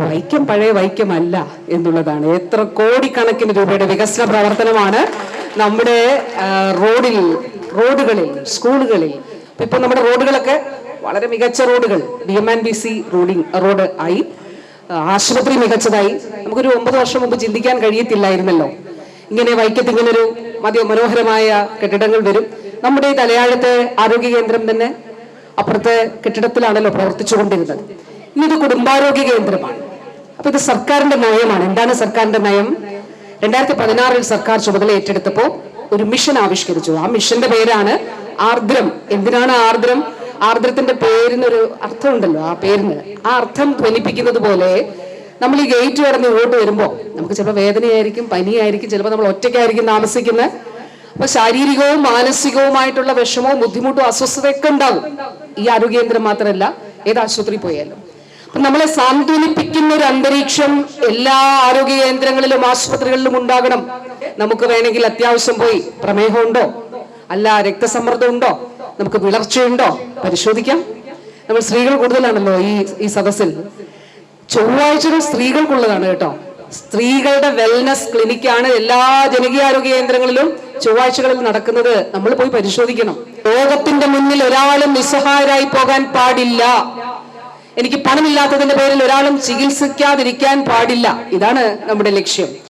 വൈക്കം പഴയ വൈക്കമല്ല എന്നുള്ളതാണ്. എത്ര കോടിക്കണക്കിന് രൂപയുടെ വികസന പ്രവർത്തനമാണ് നമ്മുടെ റോഡിൽ റോഡുകളിൽ സ്കൂളുകളിൽ. ഇപ്പൊ നമ്മുടെ റോഡുകളൊക്കെ വളരെ മികച്ച റോഡുകൾ B M and B C roading road ആയി ആശുപത്രി മികച്ചതായി. നമുക്കൊരു ഒമ്പത് വർഷം മുമ്പ് ചിന്തിക്കാൻ കഴിയത്തില്ലായിരുന്നല്ലോ. ഇങ്ങനെ വൈക്കത്ത് ഇങ്ങനൊരു മതി മനോഹരമായ കെട്ടിടങ്ങൾ വരും. നമ്മുടെ ഈ തലയാഴത്തെ ആരോഗ്യ കേന്ദ്രം തന്നെ അപ്പുറത്തെ കെട്ടിടത്തിലാണല്ലോ പ്രവർത്തിച്ചുകൊണ്ടിരുന്നത്. ഇന്നിത് കുടുംബാരോഗ്യ കേന്ദ്രമാണ്. അപ്പൊ ഇത് സർക്കാരിന്റെ നയമാണ്. എന്താണ് സർക്കാരിന്റെ നയം? രണ്ടായിരത്തി പതിനാറിൽ സർക്കാർ ചുമതല ഏറ്റെടുത്തപ്പോൾ ഒരു മിഷൻ ആവിഷ്കരിച്ചു. ആ മിഷന്റെ പേരാണ് ആർദ്രം. എന്തിനാണ് ആർദ്രം? ആർദ്രത്തിന്റെ പേരിനൊരു അർത്ഥമുണ്ടല്ലോ ആ പേരിന്. ആ അർത്ഥം ധ്വനിപ്പിക്കുന്നത് പോലെ നമ്മൾ ഈ ഗേറ്റ് കടന്ന് ഇങ്ങോട്ട് വരുമ്പോൾ നമുക്ക് ചിലപ്പോൾ വേദനയായിരിക്കും പനിയായിരിക്കും ചിലപ്പോൾ നമ്മൾ ഒറ്റയ്ക്കായിരിക്കും താമസിക്കുന്നത് അപ്പൊ ശാരീരികവും മാനസികവുമായിട്ടുള്ള വിഷമവും ബുദ്ധിമുട്ടും അസ്വസ്ഥതയൊക്കെ ഉണ്ടാവും. ഈ ആരോഗ്യ കേന്ദ്രം മാത്രമല്ല ഏത് ആശുപത്രി പോയാലും. നമ്മളെ സാന്ത്വനിപ്പിക്കുന്ന ഒരു അന്തരീക്ഷം എല്ലാ ആരോഗ്യ കേന്ദ്രങ്ങളിലും ആശുപത്രികളിലും ഉണ്ടാകണം. നമുക്ക് വേണമെങ്കിൽ അത്യാവശ്യം പോയി പ്രമേഹമുണ്ടോ? അല്ല രക്തസമ്മർദ്ദം ഉണ്ടോ നമുക്ക് വിളർച്ചയുണ്ടോ? പരിശോധിക്കാം. നമ്മൾ സ്ത്രീകൾ കൂടുതലാണല്ലോ ഈ ഈ സദസ്സിൽ. ചൊവ്വാഴ്ചകൾ സ്ത്രീകൾക്കുള്ളതാണ് കേട്ടോ. സ്ത്രീകളുടെ വെൽനസ് ക്ലിനിക്കാണ് എല്ലാ ജനകീയാരോഗ്യ കേന്ദ്രങ്ങളിലും ചൊവ്വാഴ്ചകളിൽ നടക്കുന്നത്. നമ്മൾ പോയി പരിശോധിക്കണം. ലോകത്തിന്റെ മുന്നിൽ ഒരാളും നിസ്സഹായരായി പോകാൻ പാടില്ല. എനിക്ക് പണമില്ലാത്തതിന്റെ പേരിൽ ഒരാളും ചികിത്സിക്കാതിരിക്കാൻ പാടില്ല. ഇതാണ് നമ്മുടെ ലക്ഷ്യം.